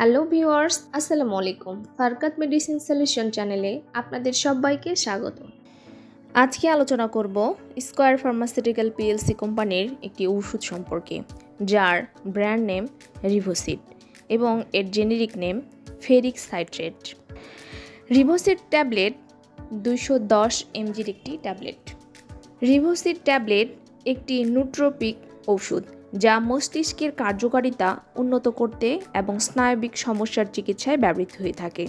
Hello viewers, আসসালামু আলাইকুম। ফারকাত medicine solution চ্যানেলে আপনাদের সবাইকে স্বাগত। আজকে আলোচনা করব স্কোয়ার ফার্মাসিউটিক্যাল পিএলসি কোম্পানির একটি ওষুধ সম্পর্কে, যার ব্র্যান্ড নেম রিভোসিড এবং এর generic name ferric citrate. Rivocid tablet দুইশো দশ এমজির একটি ট্যাবলেট। রিভোসিড ট্যাবলেট একটি নুট্রোপিক ঔষধ যা মস্তিষ্কের কার্যকারিতা উন্নত করতে এবং স্নায়বিক সমস্যার চিকিৎসায় ব্যবহৃত হয়ে থাকে।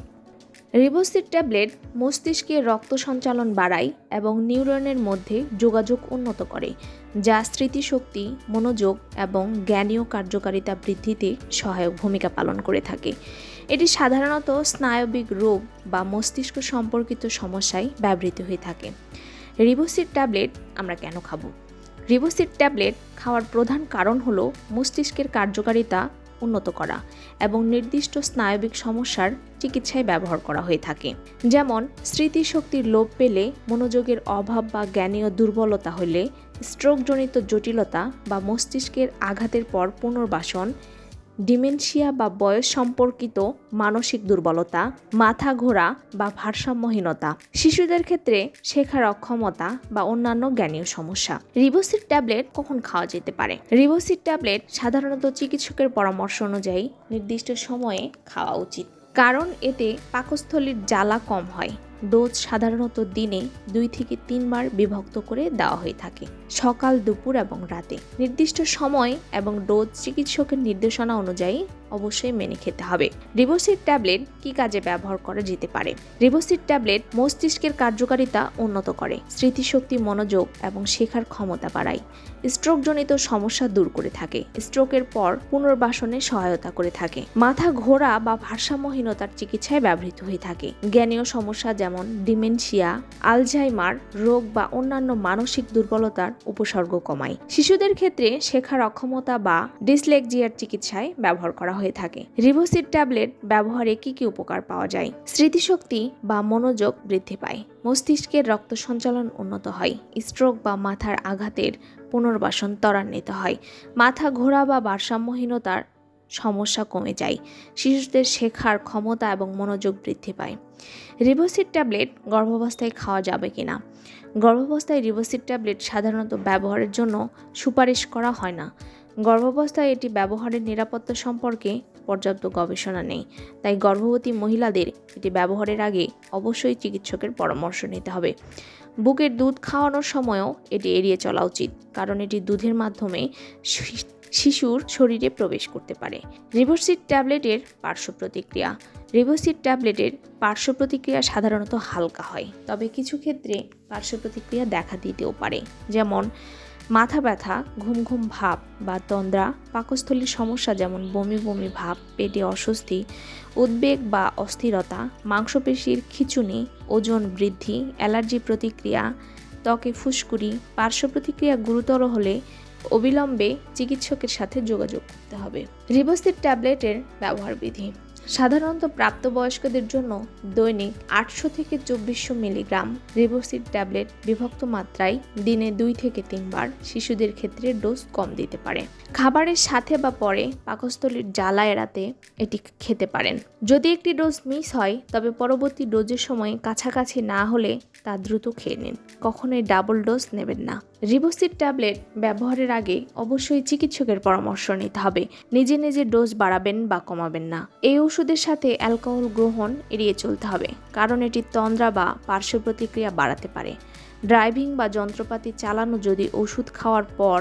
রিবোসিড ট্যাবলেট মস্তিষ্কের রক্ত সঞ্চালন বাড়ায় এবং নিউরনের মধ্যে যোগাযোগ উন্নত করে, যা স্মৃতিশক্তি, মনোযোগ এবং জ্ঞানীয় কার্যকারিতা বৃদ্ধিতে সহায়ক ভূমিকা পালন করে থাকে। এটি সাধারণত স্নায়বিক রোগ বা মস্তিষ্ক সম্পর্কিত সমস্যায় ব্যবহৃত হয়ে থাকে। রিবোসিড ট্যাবলেট আমরা কেন খাব? রিবোসিড ট্যাবলেট খাওয়ার প্রধান কারণ হল মস্তিষ্কের কার্যকারিতা উন্নত করা এবং নির্দিষ্ট স্নায়বিক সমস্যার চিকিৎসায় ব্যবহার করা হয়ে থাকে। যেমন, স্মৃতিশক্তির লোভ পেলে মনোযোগের অভাব বা জ্ঞানীয় দুর্বলতা হলে স্ট্রোকজনিত জটিলতা বা মস্তিষ্কের আঘাতের পর পুনর্বাসন ডিমেনশিয়া বা বয়স সম্পর্কিত মানসিক দুর্বলতা, মাথা ঘোরা বা ভারসাম্যহীনতা। শিশুদের ক্ষেত্রে শেখার অক্ষমতা বা অন্যান্য জ্ঞানীয় সমস্যা। রিবোসিড ট্যাবলেট কখন খাওয়া যেতে পারে? রিবোসিড ট্যাবলেট সাধারণত চিকিৎসকের পরামর্শ অনুযায়ী নির্দিষ্ট সময়ে খাওয়া উচিত। কারণ এতে পাকস্থলীর জ্বালা কম হয়। ডোজ সাধারণত দিনে দুই থেকে তিনবার বিভক্ত করে দেওয়া হয়ে থাকে, সকাল, দুপুর এবং রাতে। নির্দিষ্ট সময় এবং ডোজ চিকিৎসকের নির্দেশনা অনুযায়ী অবশ্যই মেনে খেতে হবে। রিবোসিড ট্যাবলেট কি কাজে ব্যবহার করা যেতে পারে? রিবোসিড ট্যাবলেট মস্তিষ্কের কার্যকারিতা উন্নত করে, স্মৃতিশক্তি, মনোযোগ এবং শেখার ক্ষমতা বাড়ায়। স্ট্রোকজনিত সমস্যা দূর করে থাকে, স্ট্রোকের পর পুনর্বাসনে সহায়তা করে থাকে। মাথা ঘোরা বা ভারসাম্যহীনতার চিকিৎসায় ব্যবহৃত হয়ে থাকে। জ্ঞানীয় সমস্যা যেমন ডিমেনশিয়া, আলঝাইমার, রোগ বা অন্যান্য মানসিক দুর্বলতার উপসর্গ কমায়। শিশুদের ক্ষেত্রে শেখার অক্ষমতা বা ডিসলেকজিয়ার চিকিৎসায় ব্যবহার করা হয়ে থাকে। রিভোসিড ট্যাবলেট ব্যবহারে কি কি উপকার পাওয়া যায়? স্মৃতিশক্তি বা মনোযোগ বৃদ্ধি পায়। মস্তিষ্কের রক্ত সঞ্চালন উন্নত হয়। স্ট্রোক বা মাথার আঘাতের পুনর্বাসন ত্বরান্বিত হয়। মাথা ঘোরা বা ভারসাম্যহীনতার সমস্যা কমে যায়। শিশুদের শেখার ক্ষমতা এবং মনোযোগ বৃদ্ধি পায়। রিবোসিড ট্যাবলেট গর্ভাবস্থায় খাওয়া যাবে কি না গর্ভাবস্থায় রিবোসিড ট্যাবলেট সাধারণত ব্যবহারের জন্য সুপারিশ করা হয় না। গর্ভাবস্থায় এটি ব্যবহারের নিরাপত্তা সম্পর্কে পর্যাপ্ত গবেষণা নেই। তাই গর্ভবতী মহিলাদের এটি ব্যবহারের আগে অবশ্যই চিকিৎসকের পরামর্শ নিতে হবে। বুকের দুধ খাওয়ানোর সময়ও এটি এড়িয়ে চলা উচিত, কারণ এটি দুধের মাধ্যমে শিশুর শরীরে প্রবেশ করতে পারে। রিভোসিড ট্যাবলেটের পার্শ্ব প্রতিক্রিয়া। রিভোসিড ট্যাবলেটের পার্শ্ব প্রতিক্রিয়া সাধারণত হালকা হয়, তবে কিছু ক্ষেত্রে পার্শ্ব প্রতিক্রিয়া দেখা দিতেও পারে। যেমন, মাথা ব্যথা, ঘুম ঘুম ভাব বা তন্দ্রা পাকস্থলীর সমস্যা যেমন বমি বমি ভাব, পেটে অস্বস্তি, উদ্বেগ বা অস্থিরতা, মাংসপেশির খিচুনি, ওজন বৃদ্ধি, অ্যালার্জি প্রতিক্রিয়া, ত্বকে ফুসকুড়ি, পার্শ্ব প্রতিক্রিয়া গুরুতর হলে অবিলম্বে চিকিৎসকের সাথে যোগাযোগ করতে হবে। রিবোসিড ট্যাবলেটের ব্যবহার বিধি সাধারণত প্রাপ্তবয়স্কদের জন্য দৈনিক আটশো থেকে চব্বিশশো মিলিগ্রাম রিবোসিড ট্যাবলেট বিভক্ত মাত্রায় দিনে দুই থেকে তিনবার শিশুদের ক্ষেত্রে ডোজ কম দিতে পারে। খাবারের সাথে বা পরে পাকস্থলীর জ্বালা এড়াতে এটি খেতে পারেন। যদি একটি ডোজ মিস হয়, তবে পরবর্তী ডোজের সময় কাছাকাছি না হলে তা দ্রুত খেয়ে নিন। কখনোই ডাবল ডোজ নেবেন না। রিবোসিড ট্যাবলেট ব্যবহারের আগে অবশ্যই চিকিৎসকের পরামর্শ নিতে হবে। নিজে নিজে ডোজ বাড়াবেন বা কমাবেন না। এই ওষুধের সাথে অ্যালকোহল গ্রহণ এড়িয়ে চলতে হবে, কারণ এটি তন্দ্রা বা পার্শ্ব প্রতিক্রিয়া বাড়াতে পারে। ড্রাইভিং বা যন্ত্রপাতি চালানো যদি ওষুধ খাওয়ার পর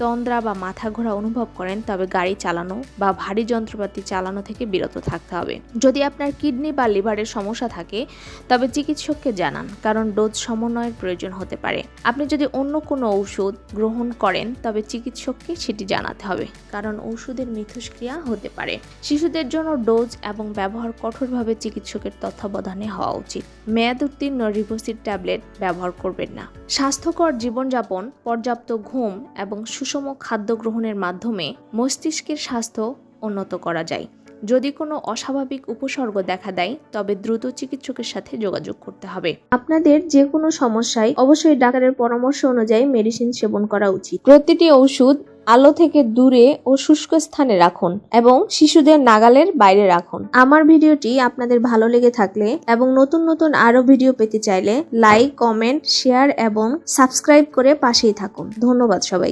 তন্দ্রা বা মাথা ঘোরা অনুভব করেন, তবে গাড়ি চালানো বা ভারী যন্ত্রপাতি চালানো থেকে বিরত থাকতে হবে। যদি আপনার কিডনি বা লিভারের সমস্যা থাকে, তবে চিকিৎসককে জানান, কারণ ডোজ সমন্বয়ের প্রয়োজন হতে পারে। আপনি যদি অন্য কোনো ঔষধ গ্রহণ করেন, তবে চিকিৎসককে সেটি জানাতে হবে, কারণ ঔষধের মিথস্ক্রিয়া হতে পারে। শিশুদের জন্য ডোজ এবং ব্যবহার কঠোরভাবে চিকিৎসকের তত্ত্বাবধানে হওয়া উচিত। মেয়াদ উত্তীর্ণ রিভোসিড ট্যাবলেট ব্যবহার করবেন না। স্বাস্থ্যকর জীবনযাপন, পর্যাপ্ত ঘুম এবং সুষম খাদ্য গ্রহণের মাধ্যমে মস্তিষ্কের স্বাস্থ্য উন্নত করা যায়। যদি কোনো অস্বাভাবিক উপসর্গ দেখা দেয়, তবে দ্রুত চিকিৎসকের সাথে যোগাযোগ করতে হবে। আপনাদের যে কোনো সমস্যায় অবশ্যই ডাক্তারের পরামর্শ অনুযায়ী মেডিসিন সেবন করা উচিত। প্রতিটি ঔষধ আলো থেকে দূরে ও শুষ্ক স্থানে রাখুন এবং শিশুদের নাগালের বাইরে রাখুন। আমার ভিডিওটি আপনাদের ভালো লেগে থাকলে এবং নতুন নতুন আরও ভিডিও পেতে চাইলে লাইক, কমেন্ট, শেয়ার এবং সাবস্ক্রাইব করে পাশেই থাকুন। ধন্যবাদ সবাই